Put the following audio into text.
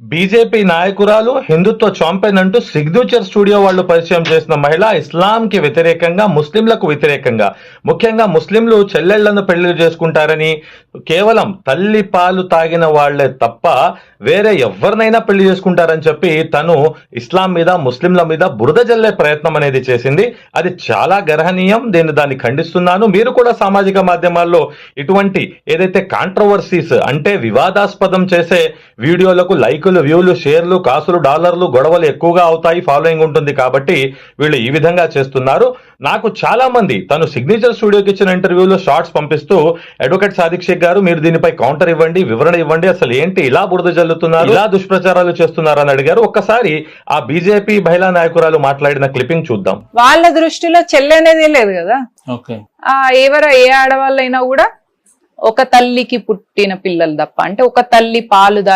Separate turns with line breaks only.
BJP నాయకురాలు Hindutva champion అంటూ signature studio వాళ్ళు పరిచయం చేసిన మహిళ ఇస్లాం కి వ్యతిరేకంగా ముస్లింలకు వ్యతిరేకంగా ముఖ్యంగా ముస్లింలు చెల్లెళ్ళను పెళ్ళి చేసుకుంటారని కేవలం తల్లి పాలు తాగిన వాళ్ళే తప్ప వేరే ఎవరినైనా పెళ్ళి చేసుకుంటారని చెప్పి తను ఇస్లాం మీద ముస్లింల మీద బురద జల్లే ప్రయత్నం అనేది చేసింది. అది చాలా గర్హనీయం. దీన్ని దాన్ని ఖండిస్తున్నాను. మీరు కూడా సామాజిక మాధ్యమాల్లో ఇటువంటి ఏదైతే కాంట్రవర్సీస్ అంటే వివాదాస్పదం చేసే వీడియోలకు లైక్ లైకులు వ్యూలు షేర్లు కాసులు డాలర్లు గొడవలు ఎక్కువగా అవుతాయి ఫాలోయింగ్ ఉంటుంది కాబట్టి వీళ్ళు ఈ విధంగా చేస్తున్నారు. నాకు చాలా మంది తను సిగ్నేచర్ స్టూడియోకి ఇచ్చిన ఇంటర్వ్యూలో షార్ట్స్ పంపిస్తూ అడ్వకేట్ సాదిక్ షేక్ గారు మీరు దీనిపై కౌంటర్ ఇవ్వండి వివరణ ఇవ్వండి అసలు ఏంటి ఇలా బురద జల్లుతున్నారు? ఇలా దుష్ప్రచారాలు చేస్తున్నారు అని అడిగారు. ఒక్కసారి ఆ బీజేపీ మహిళా నాయకురాలు మాట్లాడిన క్లిప్పింగ్ చూద్దాం.
వాళ్ళ దృష్టిలో చెల్లి అనేది లేదు కదా.
ఓకే.
ఆ ఎవరో ఏ ఆడవాళ్ళైనా కూడా ఒక తల్లికి పుట్టిన పిల్లలు తప్ప అంటే ఒక తల్లి పాలు దాగి